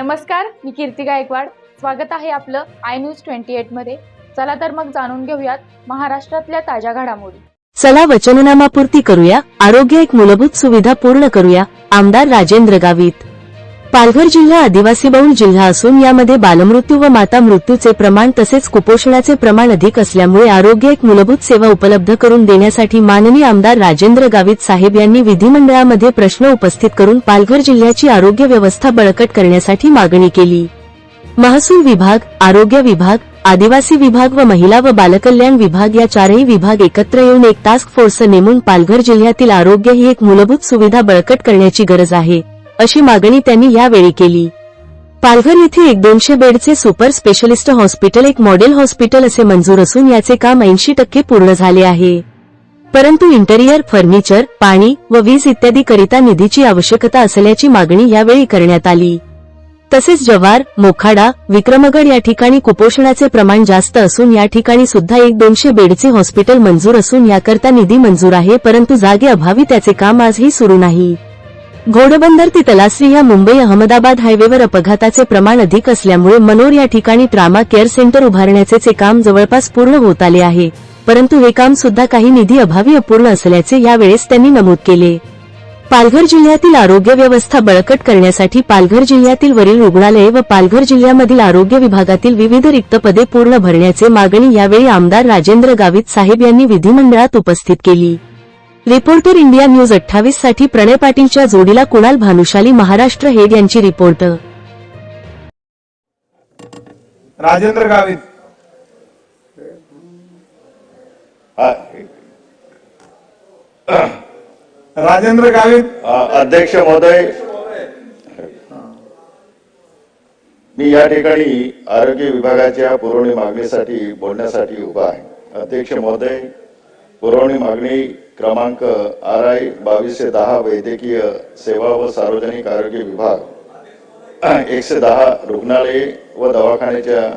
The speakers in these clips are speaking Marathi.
नमस्कार मी कीर्ती गायकवाड. स्वागत आहे आपलं आय न्यूज ट्वेंटी एटमध्ये. चला तर मग जाणून घेऊयात महाराष्ट्रातल्या ताज्या घडामोडी. चला वचननामापूर्ती करूया. आरोग्य एक मूलभूत सुविधा पूर्ण करूया. आमदार राजेंद्र गावित. पालघर जिल्हा आदिवासी बहुल जिल्हा असून यामध्ये बालमृत्यू व माता मृत्यूचे प्रमाण तसेच कुपोषणाचे प्रमाण अधिक असल्यामुळे आरोग्य एक मूलभूत सेवा उपलब्ध करून देण्यासाठी माननीय आमदार राजेंद्र गावित साहेब यांनी विधिमंडळामध्ये प्रश्न उपस्थित करून पालघर जिल्ह्याची आरोग्य व्यवस्था बळकट करण्यासाठी मागणी केली. महसूल विभाग आरोग्य विभाग आदिवासी विभाग व महिला व बालकल्याण विभाग या चारही विभाग एकत्र येऊन एक टास्क फोर्स नेमून पालघर जिल्ह्यातील आरोग्य ही एक मूलभूत सुविधा बळकट करण्याची गरज आहे. अशी मागणी त्यांनी यावेळी केली. पालघर येथे एक दोनशे बेडचे सुपर स्पेशलिस्ट हॉस्पिटल एक मॉडेल हॉस्पिटल असे मंजूर असून याचे काम ऐंशी टक्के पूर्ण झाले आहे. परंतु इंटेरियर फर्निचर पाणी व वीज इत्यादी करिता निधीची आवश्यकता असल्याची मागणी यावेळी करण्यात आली. तसेच जव्हार मोखाडा विक्रमगड या ठिकाणी कुपोषणाचे प्रमाण जास्त असून या ठिकाणी सुद्धा एक दोनशे बेडचे हॉस्पिटल मंजूर असून याकरता निधी मंजूर आहे परंतु जागे अभावी त्याचे काम आजही सुरू नाही. घोडबंदर ते तलासरी या मुंबई अहमदाबाद हायवेवर अपघाताचे प्रमाण अधिक असल्यामुळे मनोर या ठिकाणी ट्रामा केअर सेंटर उभारण्याचे काम जवळपास पूर्ण होत आले आहे. परंतु हे काम सुद्धा काही निधी अभावी अपूर्ण असल्याचे यावेळेस त्यांनी नमूद केले. पालघर जिल्ह्यातील आरोग्य व्यवस्था बळकट करण्यासाठी पालघर जिल्ह्यातील वरील रुग्णालये व पालघर जिल्ह्यामधील आरोग्य विभागातील विविध रिक्त पदे पूर्ण भरण्याचे मागणी यावेळी आमदार राजेंद्र गावित साहेब यांनी विधिमंडळात उपस्थित केली. रिपोर्टर इंडिया न्यूज अठ्ठावीससाठी प्रणय पाटीलच्या जोडीला कुणाल भानुशाली महाराष्ट्र हेड यांची रिपोर्ट. राजेंद्र गावित. राजेंद्र गावित. अध्यक्ष महोदय. मी या ठिकाणी आरोग्य विभागाच्या पुरवणी मागणीसाठी बोलण्यासाठी उभा आहे. अध्यक्ष महोदय पुरवणी मागणी क्रमांक आर आय बावीसशे दहा वैद्यकीय सेवा व सार्वजनिक आरोग्य विभाग. एकशे दहा रुग्णालये व दवाखान्याच्या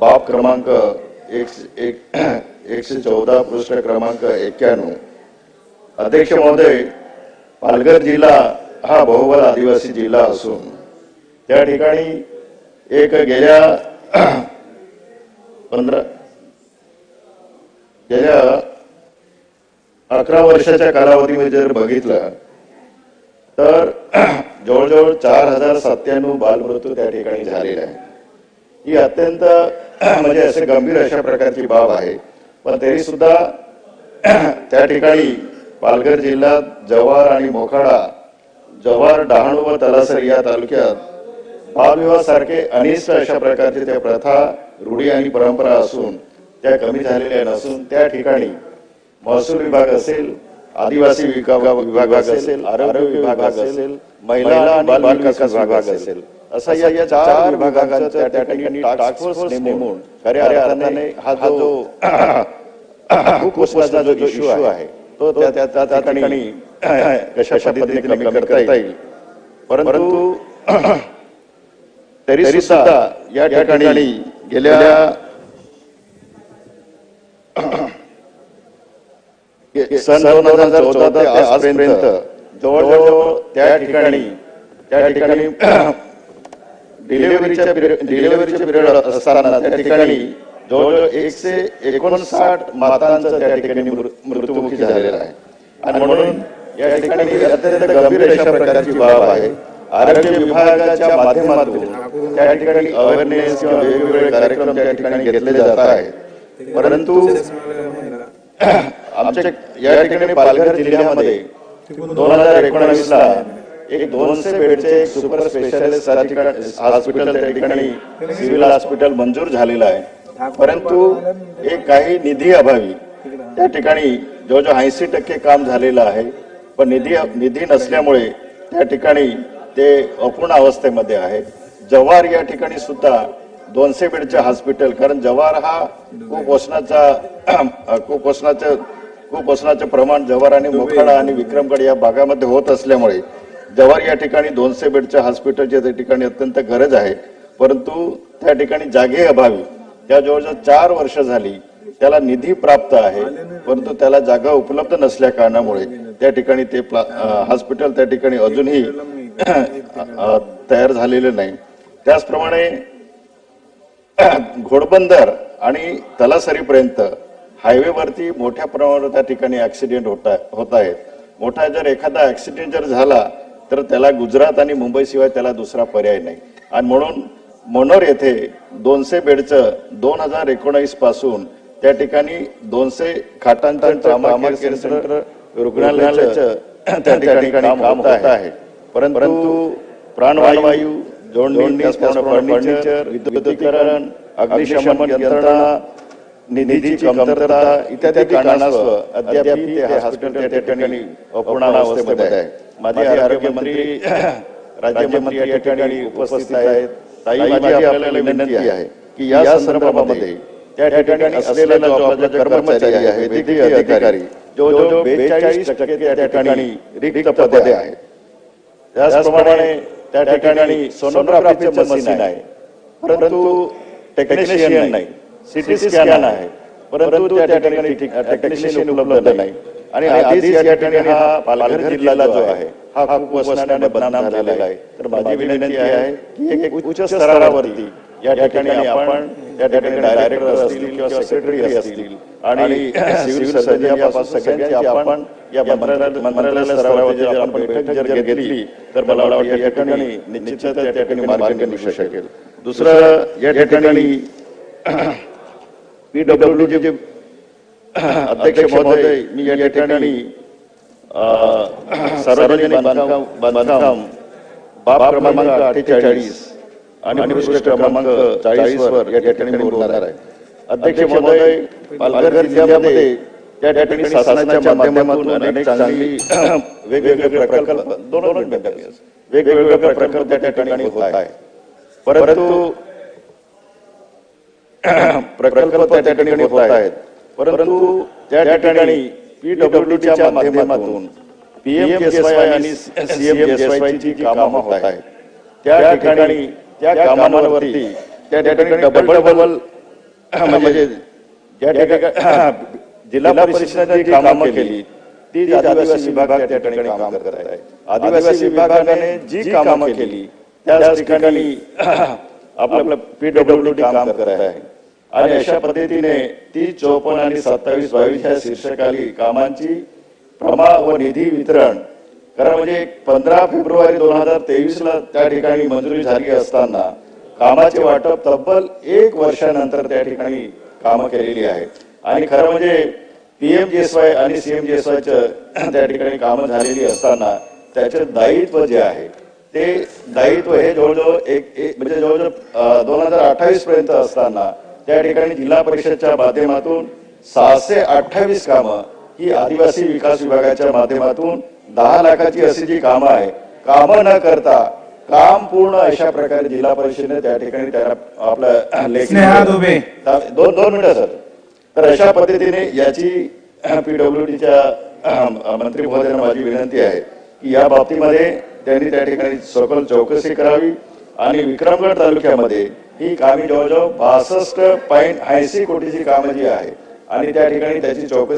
बाब क्रमांक एकशे एक एकशे चौदा पृष्ठ क्रमांक एक्क्याण्णव. अध्यक्ष महोदय पालघर जिल्हा हा बहुबल आदिवासी जिल्हा असून त्या ठिकाणी एक गेल्या पंधरा गेल्या अकरा वर्षाच्या कालावधीमध्ये जर बघितलं तर जवळजवळ चार हजार सत्त्याण्णव बालमृत्यू त्या ठिकाणी झालेला आहे ही अत्यंत म्हणजे असे गंभीर अशा प्रकारची बाब आहे. पण तरी सुद्धा त्या ठिकाणी पालघर जिल्ह्यात जव्हार आणि मोखाडा जव्हार डहाणू व तलासर या तालुक्यात बालविवाह सारखे अनिष्ट अशा प्रकारचे त्या प्रथा रूढी आणि परंपरा असून त्या कमी झालेल्या नसून त्या ठिकाणी महसूल विभाग असेल आदिवासी विभाग विभाग असेल आरोग्य विभाग असेल महिला आणि बाल विकास विभाग असेल. असा या चार विभागांचा त्या ठिकाणी टास्क फोर्स नेमून खऱ्या अर्थाने हा जो कुपोषणाचा जो इश्यू आहे तो त्या त्या ठिकाणी कशा पद्धतीने कमी करता येईल? परंतु तरी सुद्धा या ठिकाणी गेल्या सन दोन हजार चौदा ते आजपर्यंत जवळजवळ त्या ठिकाणी त्या ठिकाणी डिलिव्हरीच्या डिलिव्हरीच्या पिरियड असताना त्या ठिकाणी जवळजवळ एकशे एकोणसाठ मातांचा त्या ठिकाणी मृत्युमुखी झालेला आहे. आणि म्हणून या ठिकाणी अत्यंत गंभीर अशा प्रकारची बाब आहे. आरोग्य विभागाच्या माध्यमातून त्या ठिकाणी अवेअरनेस किंवा वेगवेगळे कार्यक्रम त्या ठिकाणी घेतले जात आहेत. परंतु आमच्या या ठिकाणी पालघर जिल्ह्यामध्ये दोन हजार एकोणावीस ला एक दोनशे बेडचे एक सुपर स्पेशालिस्ट हॉस्पिटल त्या ठिकाणी सिव्हिल हॉस्पिटल मंजूर झालेलं आहे. परंतु एक काही निधी अभावी त्या ठिकाणी जवळजवळ ऐंशी टक्के काम झालेलं आहे. पण निधी निधी नसल्यामुळे त्या ठिकाणी ते अपूर्ण अवस्थेमध्ये आहे. जव्हार या ठिकाणी सुद्धा दोनशे बेडचे हॉस्पिटल कारण जव्हार हा कुपोषणाचा कुपोषणाचं कुपोषणाचे प्रमाण जव्हार आणि मोखाडा आणि विक्रमगड या भागामध्ये होत असल्यामुळे जव्हार या ठिकाणी दोनशे बेडच्या हॉस्पिटलच्या त्या ठिकाणी अत्यंत गरज आहे परंतु त्या ठिकाणी जागे अभावी त्या जवळजवळ चार वर्ष झाली त्याला निधी प्राप्त आहे परंतु त्याला जागा उपलब्ध नसल्या कारणामुळे त्या ठिकाणी ते हॉस्पिटल त्या ठिकाणी अजूनही तयार झालेले नाही. त्याचप्रमाणे घोडबंदर आणि तलासरीपर्यंत हायवेवरती मोठ्या प्रमाणावर त्या ठिकाणी ऍक्सिडेंट होत होत आहेत मोठा जर एखादा ऍक्सिडेंट जर झाला तर त्याला गुजरात आणि मुंबईशिवाय त्याला दुसरा पर्याय नाही. आणि म्हणून मनोर येथे दोनशे बेडचं दोन हजार एकोणावीसपासून त्या ठिकाणी दोनशे खाटांचं रुग्णालयाचं त्या ठिकाणी काम होत आहे. परंतु प्राणवायू जोडणी त्याचप्रमाणे फर्निचर विद्युतीकरण अग्निशमन यंत्रणा निधीची कमतरता इत्यादी कारणास्तव अद्याप ते हॉस्पिटल त्या ठिकाणी अपूर्णावस्थेमध्ये आहे. माझे आरोग्यमंत्री राज्यमंत्री या ठिकाणी उपस्थित आहेत. ताई माझी आपल्याला विनंती आहे की या संदर्भामध्ये त्या ठिकाणी असलेला जो आपला कर्मचारी आहे वैद्यकीय अधिकारी जो जो बेचाळीस टक्के त्या ठिकाणी रिक्त पदे आहेत. त्याचप्रमाणे त्या ठिकाणी सोनोग्राफीचं मशीन आहे. परंतु टेक्निशियन नाही. सिटी स्कॅन आहे. परंतु त्या ठिकाणी टेक्निशियन उपलब्ध नाही. आणि आधीच या ठिकाणी हा पालघर जिल्हा जो आहे हा खूप वसनाने बदनाम झालेला आहे. तर माझी विनंती आहे की एक उच्च स्तरावरती या ठिकाणी आपण त्या ठिकाणी डायरेक्टर असतील किंवा सेक्रेटरी असतील. आणि सिव्हिल सर्जन यापासून सगळ्यांची आपण या मंत्रालय स्तरावरती जर आपण बैठक जर घेतली तर मला वाटतं या ठिकाणी निश्चितच त्या ठिकाणी मार्ग निघू शकेल दुसरं या ठिकाणी पीडब्ल्यू चे अध्यक्ष महोदय मी या ठिकाणी सार्वजनिक बांधकाम बांधकाम बाब क्रमांक अठ्ठेचाळीस आणि पृष्ठ क्रमांक चाळीस वर या ठिकाणी मी बोलणार आहे. अध्यक्ष महोदय पालघर जिल्ह्यामध्ये त्या ठिकाणी शासनाच्या माध्यमातून अनेक चांगली वेगवेगळे प्रकल्प दोन. वेगवेगळे प्रकल्प त्या ठिकाणी होत आहे परंतु प्रकल्प त्या ठिकाणी होत आहेत. परंतु त्या ठिकाणी पीडब्ल्यूडीच्या माध्यमातून पीएमजीएसवाय आणि सीएमजीएसवाय ची जी कामं होत आहेत त्या ठिकाणी त्या कामांवरती त्या ठिकाणी डबल डबल म्हणजे ज्या ठिकाणी जिल्हा परिषदेने जी कामं केली ती आदिवासी विभाग त्या ठिकाणी काम करत आहे आदिवासी विभागाने जी कामं केली त्याच ठिकाणी आपलं पीडब्ल्यूडी काम करत आहे. आणि अशा पद्धतीने तीस चौपन्न आणि सत्तावीस बावीस या शीर्षकाली कामांची प्रमा व निधी वितरण कारण म्हणजे पंधरा फेब्रुवारी दोन हजार तेवीस ला त्या ठिकाणी मंजुरी झाली असताना कामाचे वाटप तब्बल एक वर्षानंतर त्या ठिकाणी कामं केलेली आहेत. आणि खरं म्हणजे पीएमजीएसवाय आणि सीएमजीएसवायचं त्या ठिकाणी कामं झालेली असताना त्याचे दायित्व जे आहे ते दायित्व हे जवळजवळ एक एक- म्हणजे जवळजवळ दोन हजार अठ्ठावीस पर्यंत असताना त्या ठिकाणी जिल्हा परिषदच्या माध्यमातून सहाशे अठ्ठावीस कामं ही आदिवासी विकास विभागाच्या माध्यमातून दहा लाखाची अशी जी कामं आहे कामं न करता काम पूर्ण अशा प्रकारे जिल्हा परिषदेने त्या ठिकाणी त्याला आपलं. दोन दोन मिनिटं सर तर अशा पद्धतीने याची पीडब्ल्यूडीच्या मंत्री महोदयांना माझी विनंती आहे की या बाबतीमध्ये त्यांनी त्या ठिकाणी सखोल चौकशी करावी आणि विक्रमगड तालुक्यामध्ये ही कामे जवळजवळ बासष्ट पॉईंट ऐंशी कोटीची कामं जी आहे आणि त्या ठिकाणी त्याची चौकशी